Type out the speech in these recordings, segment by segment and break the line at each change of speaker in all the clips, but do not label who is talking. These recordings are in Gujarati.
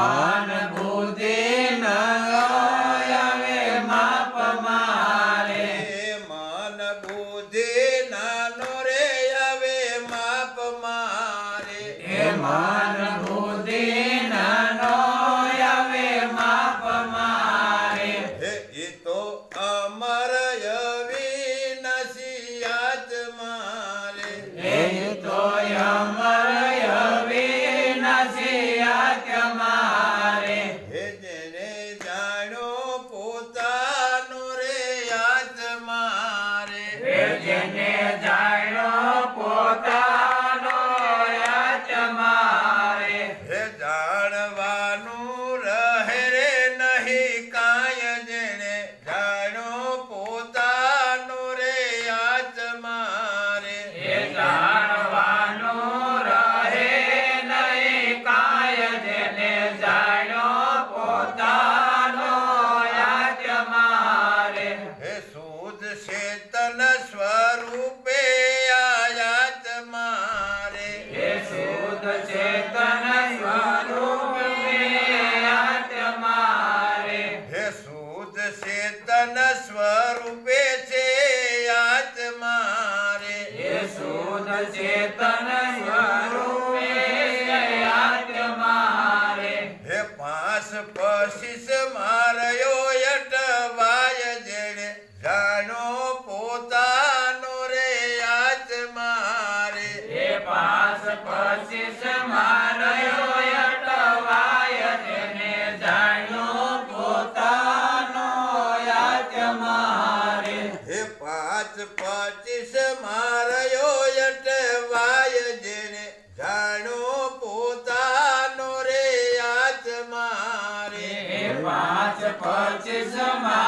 아. posse
se mar. coisa mais.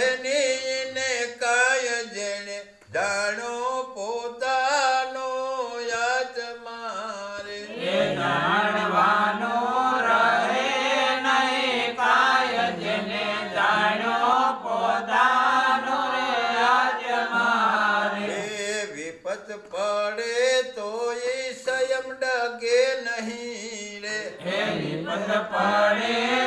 બહેનીને કાય જેણે જાણો પોતાનો યાદ મારે.
જાણવાનો રહે નહીં કાય જેને પોતાનો
યાદ મારે. વિપત પડે તો
એ
સંયમ ડગે નહીં રે.
વિપદ પડે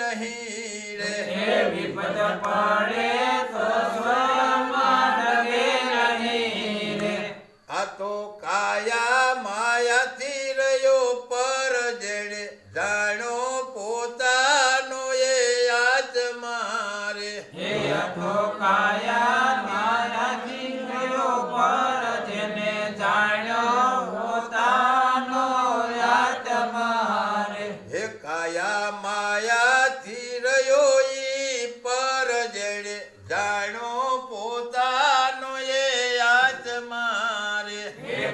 નહીં રે.
વિપદ પડે તો સ્વમાં ડગે નહીં રે.
આ તો કાયા માયાથી રહ્યો પર જેણે જાણો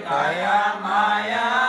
I am Maya.